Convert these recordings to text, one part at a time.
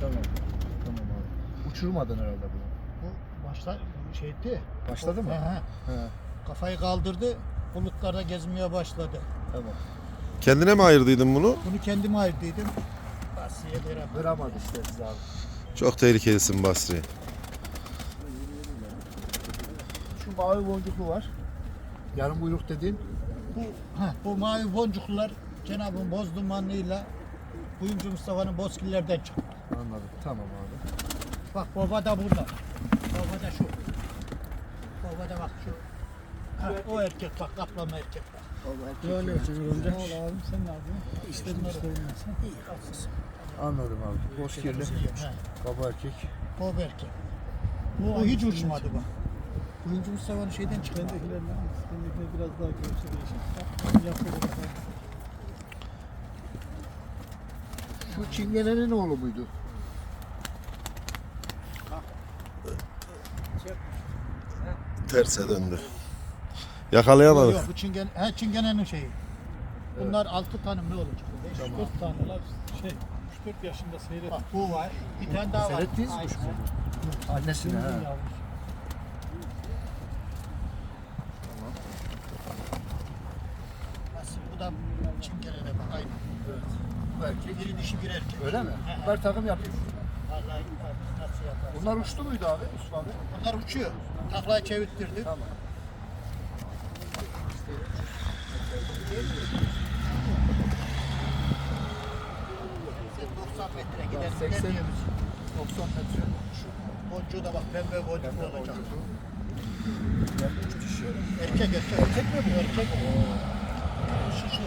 Tamam. Tamam abi. Uçurmadın herhalde bunu. Bu başla şeydi. Başladı mı? He, he. He. Kafayı kaldırdı. Bulutlarda gezmeye başladı. Tamam. Kendine mi ayırdıydın bunu? Bunu kendime ayırdıydım. Basiye beraber. Kıramadı işte siz abi. Çok tehlikelisin Basri. Şu mavi boncuklu var. Yarım buyruk dediğin. Bu, heh, bu mavi boncuklular Cenab-ı boz dumanıyla Kuyumcu Mustafa'nın bozkillerden çıktı. Anladım. Tamam abi. Bak baba da burada. Baba da şu. Baba da bak şu. Ha, o erkek bak kaplama erkek bak. Böyle Ne ol abim sen ne yapıyorsun? İşlerin nasıl? İyi haklısın. Anladım abi. Boz kirli. He, Baba erkek. Baba erkek. Bu hiç uçmadı bak. Kuyumcu Mustafa'nın şeyden çıktı. Bendekilerle bendekiler biraz daha göğsü değişik. Yapıyor. Şu çingenenin oğlu muydu? Terse döndü. Yakalayamadık. Yok bu çingen, he, çingenenin şeyi. Bunlar altı tane ne olacak? Beş, Tamam. dört tane. Taneler şey 3-4 yaşında seyret. Bak bu var. Bir tane daha var. Kuş mu? Annesine ha. yavrusu. Nasıl? Çingenene bak aynı. Bu erkek. Biri dişi bir erkek. Öyle mi? He. Bunlar takım yapıyor. Vallahi nasıl yapar? Bunlar uçtu muydu abi Yusuf abi? Bunlar uçuyor. Taklayı çevirttirdi. Tamam. Sen 90 metre gider. 80 gider 90 metre. Boncuğu da bak pembe boncuklu olacak. Erkek erkek. Erkek mi bu? Erkek. Şu şu.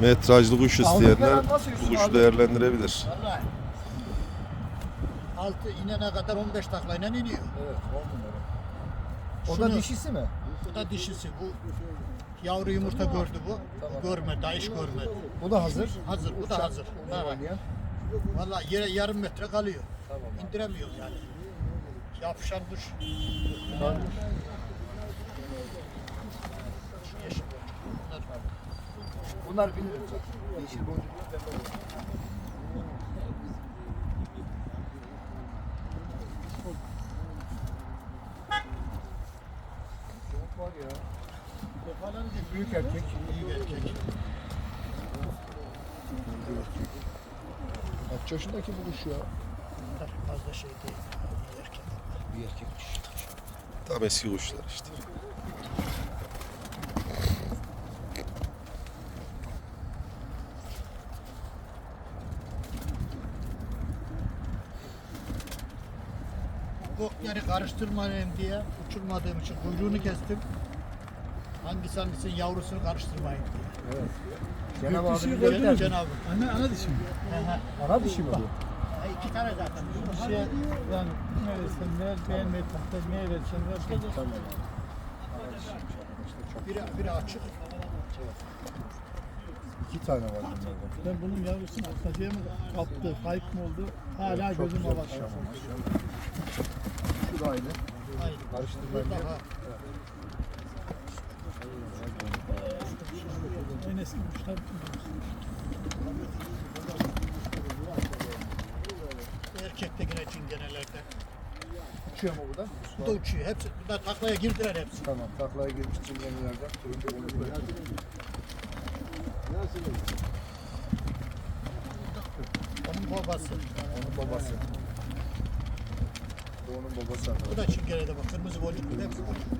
Metrajlı kuş isteyenler bu kuşu değerlendirebilir. Vallahi. Altı inene kadar 15 taklayla iniyor. Evet 10 numara. O Şunu- da dişisi mi? Bu da dişisi. Bu yavru yumurta gördü bu. Tamam. Görmedi, daha hiç görmedi. Bu da hazır. Hazır, bu da hazır. Oynayan. Vallahi yere yarım metre kalıyor. İndiremiyor yani. Yapışan kuş. Tamam. Şu yeşil. Bunlar Bunlar zaten. Yeşil boncuklu var ya. Büyük erkek. iyi bir erkek. Kaç yaşındaki bu kuş ya? Bunlar fazla şey değil. İyi erkek. Bir erkekmiş. Tam eski kuşlar işte. Gokları karıştırmayayım diye uçurmadığım için kuyruğunu kestim. Hangisi hangisinin yavrusunu karıştırmayın diye. Evet. Cenab-ı Büyük dişi mu? Cenab-ı. Ana, ana dişi mi? Ana dişi mi bu? Ha, iki tane zaten. Bir şey yani ne verirsen ver, beğenmeyi takdir, ne verirsen ver. Biri, biri açık. İki tane var bunlardan. Ben bunun yavrusunu atacağım mı kaptı, kayıp mı oldu? Hala gözüm güzel Şu da aynı. Aynı. Karıştırmayın. Burada. En eski kuşlar. Erkek de yine çingenelerde. Uçuyor mu bu da? Bu da uçuyor. Hepsi, bunlar taklaya girdiler hepsi. Tamam. Taklaya girmiş çingenelerden. Onun babası. Onun babası. Bu onun babası arkadaşlar. Bu da çingenede bak. Kırmızı boncuklu. Hepsi boncuklu.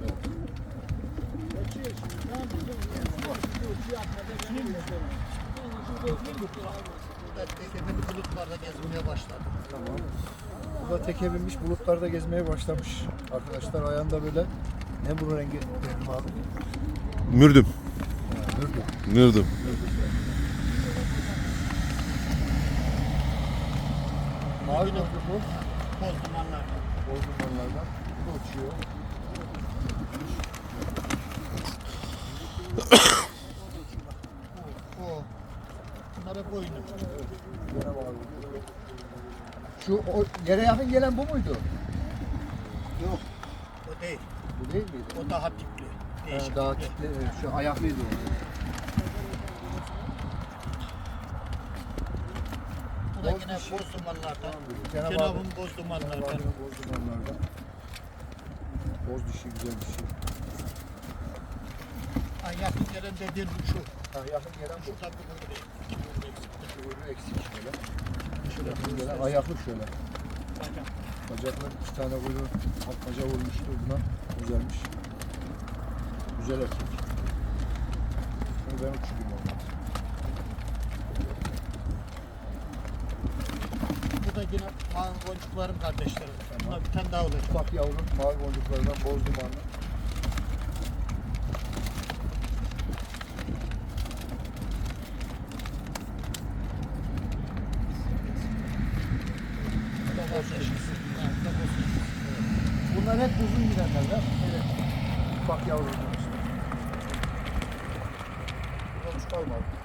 Burada tekemini bulutlarda gezmeye başladı. Tamam. Bu da teke binmiş bulutlarda gezmeye başlamış. Arkadaşlar ayağında böyle ne bu rengi benim abi? Mürdüm. Ha, mürdü. Mürdüm. Mavi boncuk bu. Boz dumanlar. Da uçuyor. O. Bunlar hep oyunu. Şu o, yere yakın gelen bu muydu? Yok. O değil. Bu değil miydi? O daha tipli. Ha, Değişik. daha tipli. şu ayaklıydı o. da yine boz dumanlardan. Hak- boz dumanlardan. Boz dumanlardan. Boz dişi güzel dişi. Ha, yakın gelen dediğin şu. Ha, yakın gelen bu. Şuradan bir eksiktir. Kuyruğu eksik şöyle. Yakın gelen ayaklı şöyle. Bacak. Bacaklar iki tane kuyruğu atmaca vurmuştu buna. Güzelmiş. Güzel erkek. Bunu ben uçurayım onu. Bu da yine mavi boncukların kardeşleri. Tamam. Buna bir tane daha olacak. Ufak yavru mavi boncuklardan boz dumanlı. Bunlar hep uzun gidenler Evet. Ufak yavrular işte. Burada kuş kalmadı.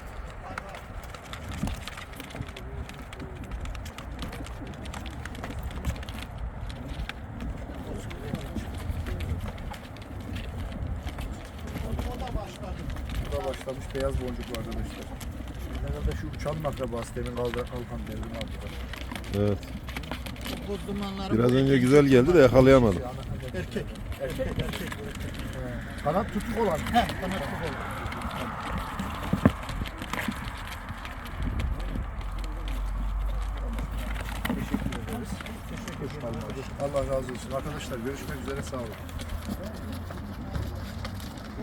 Başlamış beyaz boncuklu arkadaşlar. Herhalde şu uçanın akrabası demin kaldı, kalkan devrini aldılar. Evet. Bu boz dumanları. Biraz önce güzel geldi de yakalayamadım. Erkek. Erkek erkek. Kanat tutuk olan. Heh, oldu. Teşekkür ederiz. Teşekkür ederim. Allah razı olsun. Arkadaşlar görüşmek üzere sağ olun.